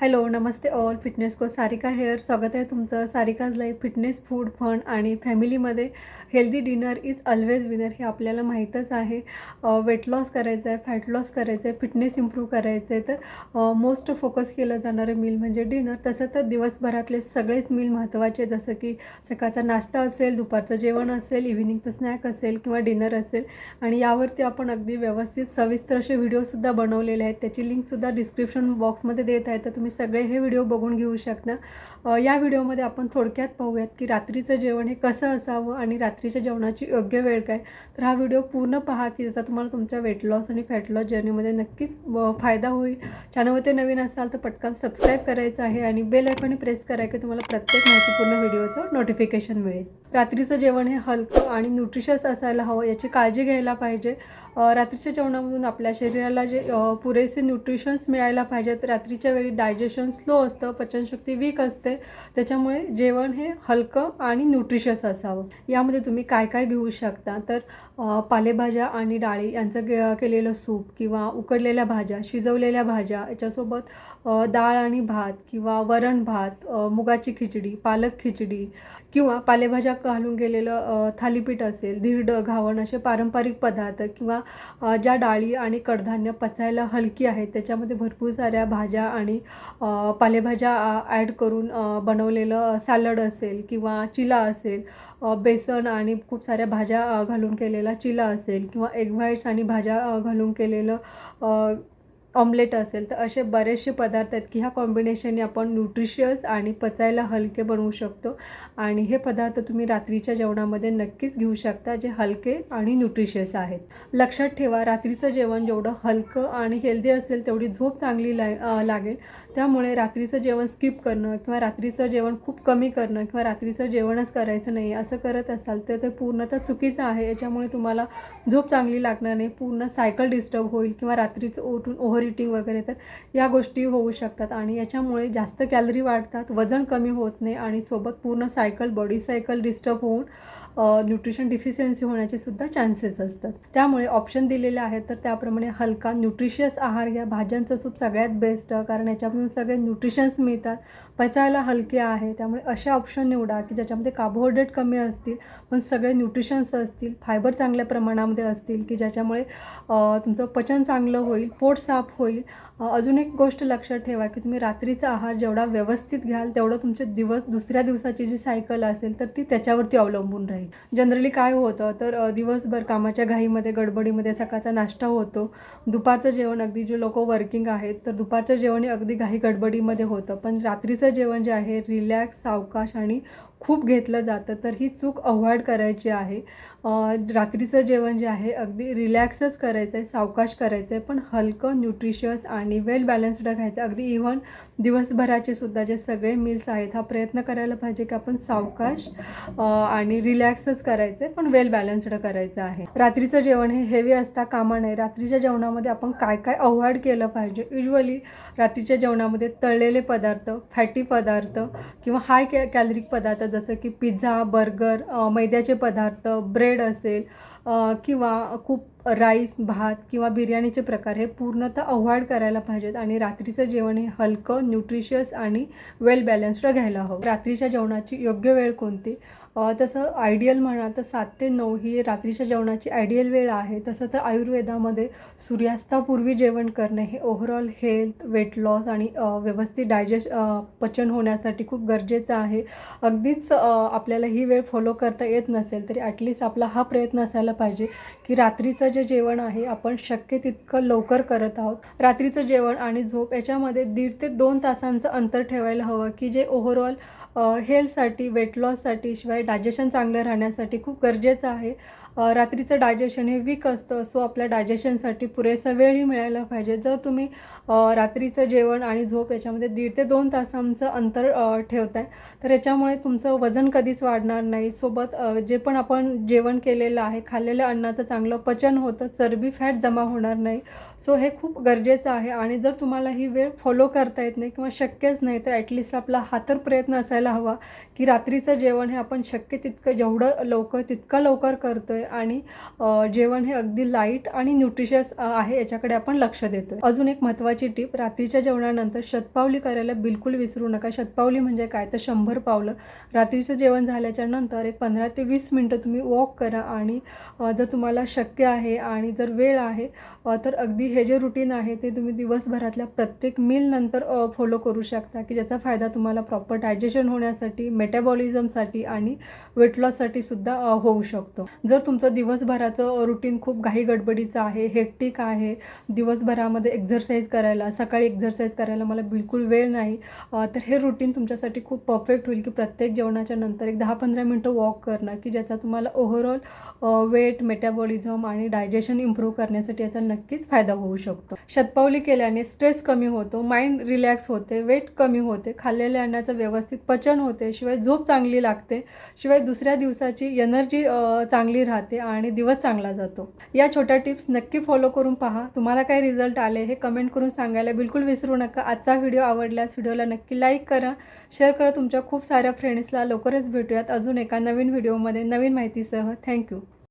Hello नमस्ते all. Fitness को Sarika hair. स्वागत आहे तुमचं Sarika's life fitness food fun आणि फॅमिलीमध्ये healthy dinner is always winner हे आपल्याला माहीतच आहे. वेट लॉस करायचं आहे फॅट लॉस करायचं आहे फिटनेस इम्प्रूव्ह करायचं आहे तर मोस्ट फोकस केलं जाणारं मील म्हणजे डिनर तसं तर दिवसभरातले सगळेच मील महत्त्वाचे जसं की सकाळचा नाश्ता असेल दुपारचं जेवण असेल इव्हिनिंगचं स्नॅक असेल किंवा डिनर असेल. आणि यावरती आपण अगदी व्यवस्थित सविस्तर असे व्हिडिओसुद्धा बनवलेले आहेत. त्याची लिंकसुद्धा डिस्क्रिप्शन बॉक्समध्ये देत आहे. तर तुम्ही सगळे हे व्हिडिओ बघून घेऊ शकता. या व्हिडिओमध्ये आपण थोडक्यात पाहूयात की रात्रीचं जेवण हे कसं असावं आणि रात्रीच्या जेवणाची योग्य वेळ काय? तर हा व्हिडिओ पूर्ण पहा की ज्याचा तुम्हाला तुमच्या वेट लॉस आणि फॅट लॉस जर्नीमध्ये नक्कीच फायदा होईल. चॅनलवरती नवीन असाल तर पटकन सबस्क्राईब करायचं आहे आणि बेल आयकॉन प्रेस करा की तुम्हाला प्रत्येक माहितीपूर्ण व्हिडिओचं नोटिफिकेशन मिळेल. रात्रीचं जेवण हे हलकं आणि न्यूट्रिशस असायला हवं याची काळजी घ्यायला पाहिजे. रात्रीच्या जेवणामधून आपल्या शरीराला जे पुरेसे न्यूट्रिशन्स मिळायला पाहिजेत. रात्रीच्या वेळी डायजेशन स्लो असतं पचनशक्ती वीक असते. त्याच्यामुळे जेवण हे हलकं आणि न्यूट्रिशस असावं. यामध्ये तुम्ही काय काय घेऊ शकता? तर पालेभाज्या आणि डाळी यांचं के केलेलं सूप किंवा उकडलेल्या भाज्या शिजवलेल्या भाज्या याच्यासोबत डाळ आणि भात किंवा वरण भात मुगाची खिचडी पालक खिचडी किंवा पालेभाज्या घालून गेलेलं थालीपीठ असेल धिरड घावण असे पारंपरिक पदार्थ किंवा ज्या डाळी आणि कडधान्य पचायला हलकी आहेत त्याच्यामध्ये भरपूर साऱ्या भाज्या आणि पालेभाज्या ॲड करून बनवलेलं सॅलड असेल किंवा चिला असेल बेसन आणि खूप साऱ्या भाज्या घालून केलेला चिला असेल किंवा एग व्हाईट्स आणि भाज्या घालून केलेलं ऑमलेट असेल तर असे बरेचसे पदार्थ आहेत की ह्या कॉम्बिनेशनने आपण न्यूट्रिशियस आणि पचायला हलके बनवू शकतो. आणि हे पदार्थ तुम्ही रात्रीच्या जेवणामध्ये नक्कीच घेऊ शकता जे हलके आणि न्यूट्रिशियस आहेत. लक्षात ठेवा रात्रीचं जेवण जेवढं हलकं आणि हेल्दी असेल तेवढी झोप चांगली ला लागेल. त्यामुळे रात्रीचं जेवण स्किप करणं किंवा रात्रीचं जेवण खूप कमी करणं किंवा रात्रीचं जेवणच करायचं नाही असं करत असाल तर ते पूर्णतः चुकीचं आहे. याच्यामुळे तुम्हाला झोप चांगली लागणार नाही. पूर्ण सायकल डिस्टर्ब होईल किंवा रात्रीचं उठून ओहरी इटिंग वगैरे तर या गोष्टी होऊ शकतात. आणि याच्यामुळे जास्त कॅलरी वाढतात वजन कमी होत नाही आणि सोबत पूर्ण सायकल बॉडी सायकल डिस्टर्ब होऊन न्यूट्रिशन डिफिशियन्सी होण्याचे सुद्धा चान्सेस असतात. त्यामुळे ऑप्शन दिलेले आहेत तर त्याप्रमाणे हलका न्यूट्रिशियस आहार घ्या. भाज्यांचं सूप सगळ्यात बेस्ट कारण याच्यामधून सगळे न्यूट्रिशन्स मिळतात. पचायला हलके आहे त्यामुळे असे ऑप्शन निवडा की ज्याच्यामध्ये कार्बोहायड्रेट कमी असतील पण सगळे न्यूट्रिशन्स असतील फायबर चांगल्या प्रमाणामध्ये असतील की ज्याच्यामुळे तुमचं पचन चांगलं होईल पोट साफ होईल. अजून एक गोष्ट लक्षात ठेवा की तुम्ही रात्रीचा आहार जेवढा व्यवस्थित घ्याल तेवढं तुमचे दिवस दुसऱ्या दिवसाची जी सायकल असेल तर ती त्याच्यावरती अवलंबून राहील. जनरली काय होतं तर दिवसभर कामाच्या घाईमध्ये गडबडीमध्ये सकाळचा नाश्ता होतो. दुपारचं जेवण अगदी जे लोक वर्किंग आहेत तर दुपारचं जेवण हे अगदी घाई गडबडीमध्ये होतं. पण रात्रीचं जेवण जे आहे रिलॅक्स सावकाश आणि खूप घेतलं जातं तर ही चूक अवॉइड करायची आहे. रात्रीचं जेवण जे आहे अगदी रिलॅक्सच करायचं आहे सावकाश करायचं आहे पण हलकं न्यूट्रिशियस आणि वेल बॅलन्स्ड खायचं अगदी इव्हन दिवसभराचे सुद्धा जे सगळे मील्स आहेत हा प्रयत्न करायला पाहिजे की आपण सावकाश आणि रिलॅक्सच करायचं आहे पण वेल बॅलन्स्ड करायचं आहे. रात्रीचं जेवण हे हेवी असता कामा नये. रात्रीच्या जेवणामध्ये आपण काय काय अवॉइड केलं पाहिजे? युजली रात्रीच्या जेवणामध्ये तळलेले पदार्थ फॅटी पदार्थ किंवा हाय कॅ कॅलरिक पदार्थ जसं की पिझ्झा बर्गर मैद्याचे पदार्थ ब्रेड असेल किंवा खूप राईस भात किंवा बिर्याणीचे प्रकार हे पूर्णतः अवॉइड करायला पाहिजेत आणि रात्रीचं जेवण हे हलकं न्यूट्रिशियस आणि वेल बॅलन्स्ड घ्यायला हवं. रात्रीच्या जेवणाची योग्य वेळ कोणती? तसं आयडियल म्हणाल तर सात ते नऊ ही रात्रीच्या जेवणाची आयडियल वेळ आहे. तसं तर आयुर्वेदामध्ये सूर्यास्तापूर्वी जेवण करणे हे ओव्हरऑल हेल्थ वेट लॉस आणि व्यवस्थित डायजेस्ट पचन होण्यासाठी खूप गरजेचं आहे. अगदीच आपल्याला ही वेळ फॉलो करता येत नसेल तरी ॲटलिस्ट आपला हा प्रयत्न असायला पाहिजे की रात्रीचं जे जेवण आहे आपण शक्य तितकं लवकर करत आहोत. रात्रीचं जेवण आणि झोप याच्यामध्ये दीड ते दोन तासांचं अंतर ठेवायला हवं की जे ओव्हरऑल हेल्थसाठी वेट लॉससाठी शिवाय डायजेशन चांगलं राहण्यासाठी खूप गरजेचं आहे. रात्रीचं डायजेशन हे वीक असतं सो आपल्या डायजेशनसाठी पुरेसा वेळही मिळायला पाहिजे. जर तुम्ही रात्रीचं जेवण आणि झोप याच्यामध्ये दीड ते दोन तासांचं अंतर ठेवताय तर याच्यामुळे तुमचं वजन कधीच वाढणार नाही. सोबत जे पण आपण जेवण केलेलं आहे खाल्लेल्या अन्नाचं चांगलं पचन होतं चरबी फॅट जमा होणार नाही. सो हे खूप गरजेचं आहे आणि जर तुम्हाला ही वेळ फॉलो करता येत नाही किंवा शक्यच नाही तर ॲटलिस्ट आपला हा तर प्रयत्न असायला हवा की रात्रीचं जेवण हे आपण शक्य तितकं जेवढं लवकर तितकं लवकर करतो आहे आणि जेवण हे अगदी लाइट आणि न्यूट्रिशियस आहे याच्याकडे आपण लक्ष देतो अजून एक महत्त्वाची टीप रात्रीच्या जेवणानंतर शतपावली करायला बिलकुल विसरू नका. शतपावली म्हणजे काय? तर शंभर पावलं. रात्रीचं जेवण झाल्याच्यानंतर एक पंधरा ते वीस मिनटं तुम्ही वॉक करा आणि जर तुम्हाला शक्य आहे आणि जर वेळ आहे तर अगदी हे जे रुटीन आहे ते तुम्ही दिवसभरातल्या प्रत्येक मीलनंतर फॉलो करू शकता की ज्याचा फायदा तुम्हाला प्रॉपर डायजेशन होण्यासाठी मेटाबॉलिझमसाठी आणि वेट लॉससाठी सुद्धा होऊ शकतो. जर तुम तुमचं दिवसभराचं रुटीन खूप घाई गडबडीचं आहे हेक्टिक आहे. दिवसभरामध्ये एक्झरसाईज करायला सकाळी एक्झरसाईज करायला मला बिलकुल वेळ नाही. तर हे रुटीन तुमच्यासाठी खूप परफेक्ट होईल की प्रत्येक जेवणाच्या नंतर एक दहा पंधरा मिनटं वॉक करणं की ज्याचा तुम्हाला ओव्हरऑल वेट मेटाबॉलिझम आणि डायजेशन इम्प्रूव्ह करण्यासाठी याचा नक्कीच फायदा होऊ शकतो. शतपावली केल्याने स्ट्रेस कमी होतो माइंड रिलॅक्स होते वेट कमी होते खाल्लेल्या अन्नाचं व्यवस्थित पचन होते शिवाय झोप चांगली लागते शिवाय दुसऱ्या दिवसाची एनर्जी चांगली राहते. राहते आणि दिवस चांगला जातो. या छोट्या टिप्स नक्की फॉलो करून पहा. तुम्हाला काय रिझल्ट आले हे कमेंट करून सांगायला बिलकुल विसरू नका. आजचा व्हिडिओ आवडल्यास व्हिडिओला नक्की लाईक करा. शेअर करा तुमच्या खूप साऱ्या फ्रेंड्सला लवकरच भेटूयात अजून एका नवीन व्हिडिओमध्ये नवीन माहितीसह. थँक्यू